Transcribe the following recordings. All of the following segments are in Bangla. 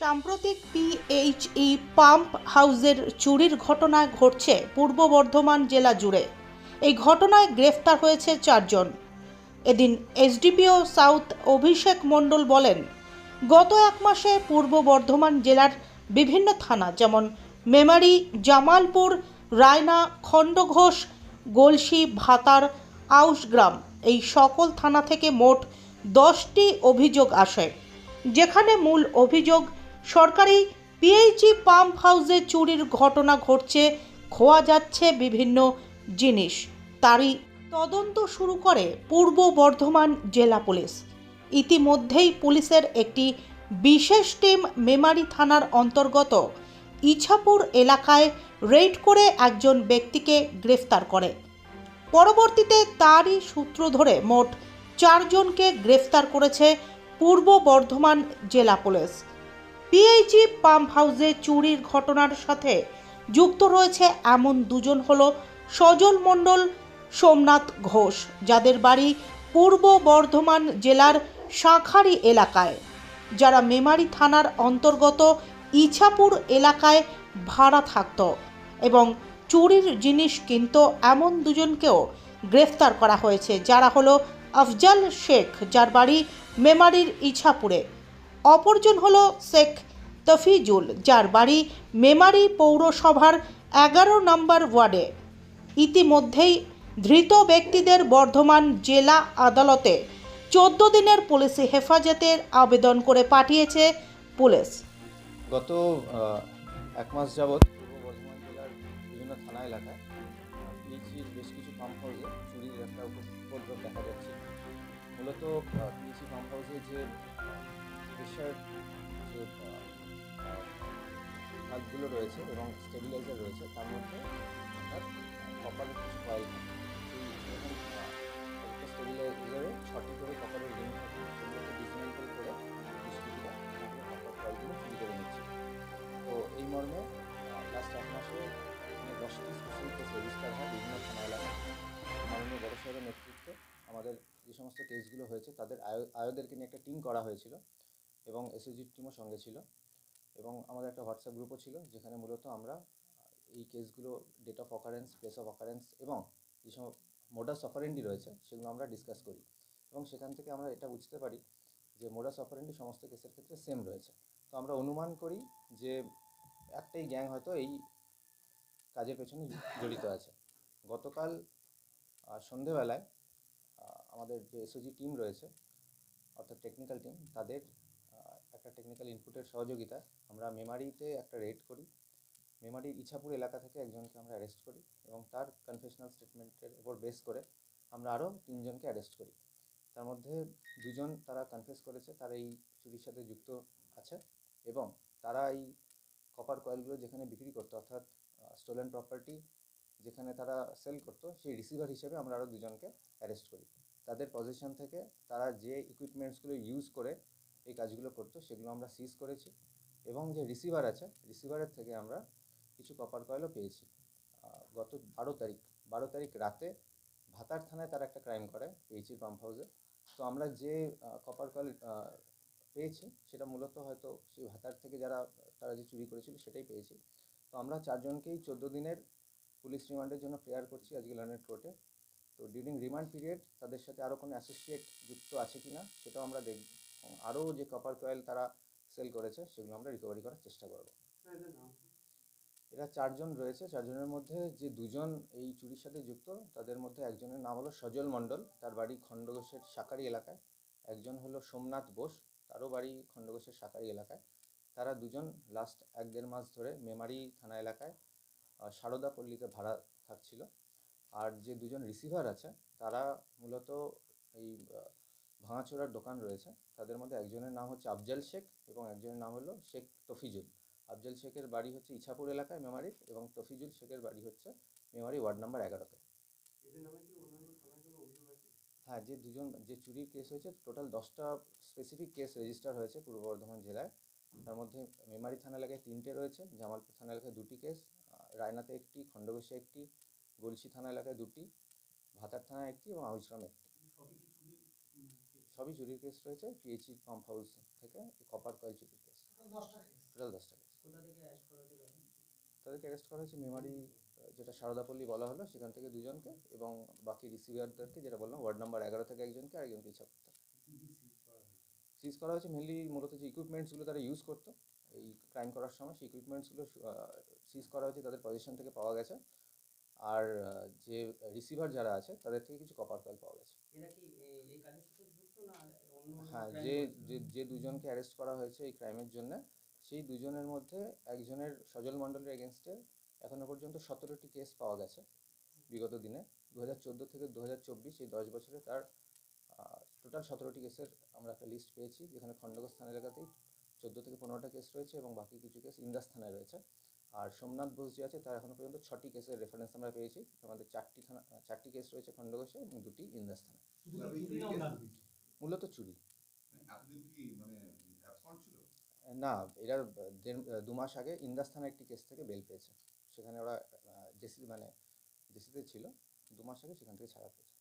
সাম্প্রতিক পিএইচই পাম্প হাউসের চুরির ঘটনা ঘটছে পূর্ব বর্ধমান জেলা জুড়ে। এই ঘটনায় গ্রেফতার হয়েছে চারজন। এদিন এসডিপিও সাউথ অভিষেক মণ্ডল বলেন, গত এক মাসে পূর্ব বর্ধমান জেলার বিভিন্ন থানা যেমন মেমারি, জামালপুর, রায়না, খণ্ডঘোষ, গলসি, ভাতার, আউশগ্রাম এই সকল থানা থেকে মোট দশটি অভিযোগ আসে। যেখানে মূল অভিযোগ সরকারি পিএইচই পাম্প হাউসে চুরির ঘটনা ঘটছে, খোয়া যাচ্ছে বিভিন্ন জিনিস। তারই তদন্ত শুরু করে পূর্ব বর্ধমান জেলা পুলিশ। ইতিমধ্যেই পুলিশের একটি বিশেষ টিম মেমারি থানার অন্তর্গত ইছাপুর এলাকায় রেড করে একজন ব্যক্তিকে গ্রেফতার করে। পরবর্তীতে তারই সূত্র ধরে মোট চারজনকে গ্রেফতার করেছে পূর্ব বর্ধমান জেলা পুলিশ। পিএইচই পাম্প হাউসে চুরির ঘটনার সাথে যুক্ত রয়েছে এমন দুজন হল সজল মণ্ডল, সোমনাথ ঘোষ, যাদের বাড়ি পূর্ব বর্ধমান জেলার শাঁখারি এলাকায়, যারা মেমারি থানার অন্তর্গত ইছাপুর এলাকায় ভাড়া থাকত এবং চুরির জিনিস কিনত এমন দুজনকেও গ্রেফতার করা হয়েছে। যারা হলো আফজাল শেখ, যার বাড়ি মেমারির ইছাপুরে। অপরজন হলো শেখ তফিজুল, যার বাড়ি মেমারি পৌরসভার এগারো নম্বর ওয়ার্ডে। ইতিমধ্যেই ধৃত ব্যক্তিদের বর্ধমান জেলা আদালতে চোদ্দ দিনের পুলিশি হেফাজতের আবেদন করে পাঠিয়েছে পুলিশ। গত এক মাস যাবৎ পূর্ব বর্ধমান জেলার বিভিন্ন থানা এলাকায় পিএইচির বেশ কিছু পাম্প হাউসে চুরির একটা উপদ্রব দেখা যাচ্ছে। মূলত পিএইচি পাম্প হাউসে যে প্রেশার যে ভাগগুলো রয়েছে এবং স্টেবিলাইজার রয়েছে, তার মধ্যে কপারের কিছু কয়েল সেই স্টেবিলাইজারে ছটি করে কপারের রিং থাকে, সেগুলোকে ডিসমেন্টেল করে কয়েলগুলো করে নিচ্ছে। তো এই মর্মে লাস্ট এক মাসে দশটি স্পেশাল কেস রেজিস্টার হয় বিভিন্ন মাননীয় নেতৃত্বে আমাদের যে সমস্ত কেসগুলো হয়েছে, তাদের আয়, আয়োদেরকে নিয়ে একটা টিম করা হয়েছিল। এবং এসএসজির টিমও সঙ্গে ছিল। এবং আমাদের একটা হোয়াটসঅ্যাপ গ্রুপও ছিল, যেখানে মূলত আমরা এই কেসগুলো date of occurrence place of occurrence এবং যে সব মোডাস অফারেন্ডি রয়েছে, সেগুলো আমরা ডিসকাস করি। এবং সেখান থেকে আমরা এটা বুঝতে পারি যে মোডাস অফারেন্ডি সমস্ত কেসের ক্ষেত্রে সেম রয়েছে। তো আমরা অনুমান করি যে একটাই গ্যাং হয়তো এই কাজের পেছনে জড়িত আছে। গতকাল সন্ধেবেলায় আমাদের যে এসওজি টিম রয়েছে, অর্থাৎ টেকনিক্যাল টিম তাদের একটা টেকনিক্যাল ইনপুটের সহযোগিতায় আমরা মেমারিতে একটা রেড করি। মেমারির ইছাপুর এলাকা থেকে একজনকে আমরা অ্যারেস্ট করি এবং তার কনফেশনাল স্টেটমেন্টের উপর বেস করে আমরা আরও তিনজনকে অ্যারেস্ট করি। তার মধ্যে দুজন তারা কনফেস করেছে, তারা এই চুরির সাথে যুক্ত আছে এবং তারা এই কপার কয়েলগুলো যেখানে বিক্রি করতো, অর্থাৎ স্টোলেন প্রপার্টি যেখানে তারা সেল করতো, সেই রিসিভার হিসেবে আমরা আরও দুজনকে অ্যারেস্ট করি। তাদের পজিশন থেকে তারা যে ইকুইপমেন্টসগুলো ইউজ করে এই কাজগুলো করতো, সেগুলো আমরা সিজ করেছি এবং যে রিসিভার আছে রিসিভারের থেকে আমরা কিছু কপার কয়েলও পেয়েছি। গত বারো তারিখ বারো তারিখ রাতে ভাতার থানায় তারা একটা ক্রাইম করে পেয়েছি পাম্প হাউসে তো আমরা যে কপার কয়েল পেয়েছি, সেটা মূলত হয়তো সেই ভাতার থেকে যারা, তারা যে চুরি করেছিল সেটাই পেয়েছি। তো আমরা চারজনকেই চোদ্দ দিনের পুলিশ রিমান্ডের জন্য প্রেয়ার করছি আজকে লার্নেট কোর্টে তো ডিউরিং রিমান্ড পিরিয়ড তাদের সাথে আরও কোনো অ্যাসোসিয়েট যুক্ত আছে কি না সেটাও আমরা দেখব আরও যে কপার কয়েল তারা সেল করেছে সেগুলো আমরা রিকভারি করার চেষ্টা করব। এরা চারজন রয়েছে। চারজনের মধ্যে যে দুজন এই চুরির সাথে যুক্ত তাদের মধ্যে একজনের নাম হলো সজল মণ্ডল। তার বাড়ি খণ্ডঘোষের সাকারি এলাকায়। একজন হলো সোমনাথ বোস। তারও বাড়ি খণ্ডঘোষের সাকারি এলাকায়। তারা দুজন লাস্ট এক দেড় মাস ধরে মেমারি থানা এলাকায় সারদা পল্লীতে ভাড়া থাকছিল। আর যে দুজন রিসিভার আছে তারা মূলত এই ভাঙাচোরার দোকান রয়েছে। তাদের মধ্যে একজনের নাম হচ্ছে আফজাল শেখ এবং একজনের নাম হলো শেখ তফিজুল। আফজাল শেখের বাড়ি হচ্ছে ইছাপুর এলাকায় মেমারির এবং তফিজুল শেখের বাড়ি হচ্ছে মেমারি ওয়ার্ড নাম্বার এগারোতে। হ্যাঁ যে দুজন যে চুরির কেস হয়েছে টোটাল দশটা স্পেসিফিক কেস রেজিস্টার হয়েছে পূর্ব বর্ধমান জেলায়। তার মধ্যে মেমারি থানা এলাকায় তিনটে রয়েছে জামালপুর থানা এলাকায় দুটি কেস রায়নাতে একটি খণ্ডঘোষে একটি গলসি থানা এলাকায় দুটি ভাতার থানায় একটি এবং আউসগ্রামে একটি। সবই চুরির কেস রয়েছে পিএইচি পাম্প হাউস থেকে কপার কয়েল চুরির কেস টোটাল দশটা কেস? তাদেরকে অ্যারেস্ট করা হয়েছে মেমারি যেটা সারদাপল্লী বলা হলো সেখান থেকে দুজনকে এবং বাকি রিসিভারদেরকে যেটা বললাম ওয়ার্ড নাম্বার এগারো থেকে একজনকে আর একজনকে ইচ্ছা করতে সিজ করা হয়েছে? মেনলি মূলত যে ইকুইপমেন্টসগুলো তারা ইউজ করতো এই ক্রাইম করার সময় সেই ইকুইপমেন্টসগুলো সিজ করা হয়েছে তাদের পজিশন থেকে পাওয়া গেছে। আর যে রিসিভার যারা আছে তাদের থেকে কিছু কপার কয়েল পাওয়া গেছে। এরা কি এই হ্যাঁ যে যে দুজনকে অ্যারেস্ট করা হয়েছে এই ক্রাইমের জন্য, সেই দুজনের মধ্যে একজনের সজল মণ্ডলের এগেনস্টে এখনও পর্যন্ত সতেরোটি কেস পাওয়া গেছে বিগত দিনে। দু হাজার চোদ্দ থেকে দু হাজার চব্বিশ এই দশ বছরে তার টোটাল সতেরোটি কেসের আমরা একটা লিস্ট পেয়েছি, যেখানে খণ্ডঘোষ থানা এলাকাতেই চোদ্দ থেকে পনেরোটা কেস রয়েছে এবং বাকি কিছু কেস ইন্দাস থানায় রয়েছে। আর সোমনাথ বোস যে আছে, তার এখনও পর্যন্ত ছটি কেসের রেফারেন্স আমরা পেয়েছি। আমাদের চারটি থানা, চারটি কেস রয়েছে খণ্ডঘোষে এবং দুটি ইন্দাস থানায়। মূলত চুরি। মানে ছিল? না এরা দু মাস আগে ইন্দাস একটি কেস থেকে বেল পেয়েছে। সেখানে ওরা জেসি মানে জেসিতে ছিল দু মাস আগে সেখান থেকে ছাড়া পেয়েছে।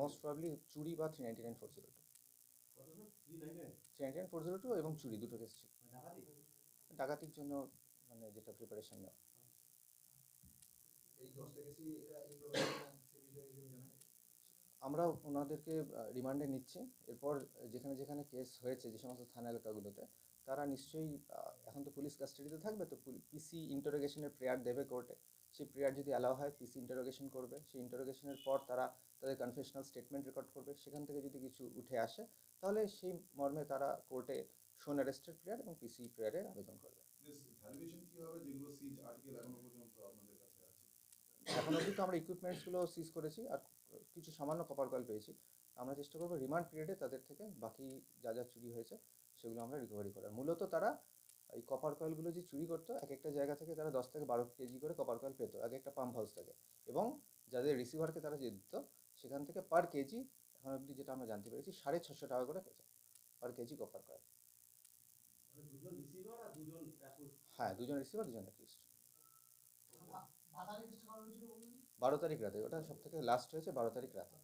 মোস্ট প্রবলি চুরি বা three ninety nine four zero two three ninety nine four zero two এবং চুরি দুটো কেস ছিল। ডাকাতির জন্য মানে যেটা প্রিপারেশন নেওয়া। এই দশটা কেসি আমরা ওনাদেরকে রিমান্ডে নিচ্ছি। এরপর যেখানে যেখানে কেস হয়েছে, যে সমস্ত থানা এলাকাগুলোতে, তারা নিশ্চয়ই এখন তো পুলিশ কাস্টাডিতে থাকবে, তো পিসি ইন্টারোগেশনের প্রেয়ার দেবে কোর্টে সেই প্রেয়ার যদি অ্যালাউ হয় পিসি ইন্টারোগেশন করবে। সেই ইন্টারোগেশনের পর তারা তাদের কনফেশনাল স্টেটমেন্ট রেকর্ড করবে। সেখান থেকে যদি কিছু উঠে আসে, তাহলে সেই মর্মে তারা কোর্টে শোন অ্যারেস্টের প্রেয়ার এবং পিসি প্রেয়ারের আবেদন করবে। এখন অবধি তো আমরা ইকুইপমেন্টসগুলো সিজ করেছি আর কিছু সামান্য কপার কয়েল পেয়েছি। আমরা চেষ্টা করব রিমান্ড পিরিয়ডে তাদের থেকে বাকি যা যা চুরি হয়েছে সেগুলো আমরা রিকভারি করার। মূলত তারা এই কপার কয়েলগুলো যে চুরি করতো এক একটা জায়গা থেকে তারা দশ থেকে বারো কেজি করে কপার কয়েল পেতো এক একটা পাম্প হাউস থেকে। এবং যাদের রিসিভারকে তারা যে দিত সেখান থেকে পার কেজি এখন অবধি যেটা আমরা জানতে পেরেছি সাড়ে ছশো টাকা করে পেতো পার কেজি কপার কয়েল হ্যাঁ দুজন রিসিভার দুজন অ্যাটলিস্ট বারো তারিখ রাতে ওটা সব থেকে লাস্ট হয়েছে বারো তারিখ রাতে।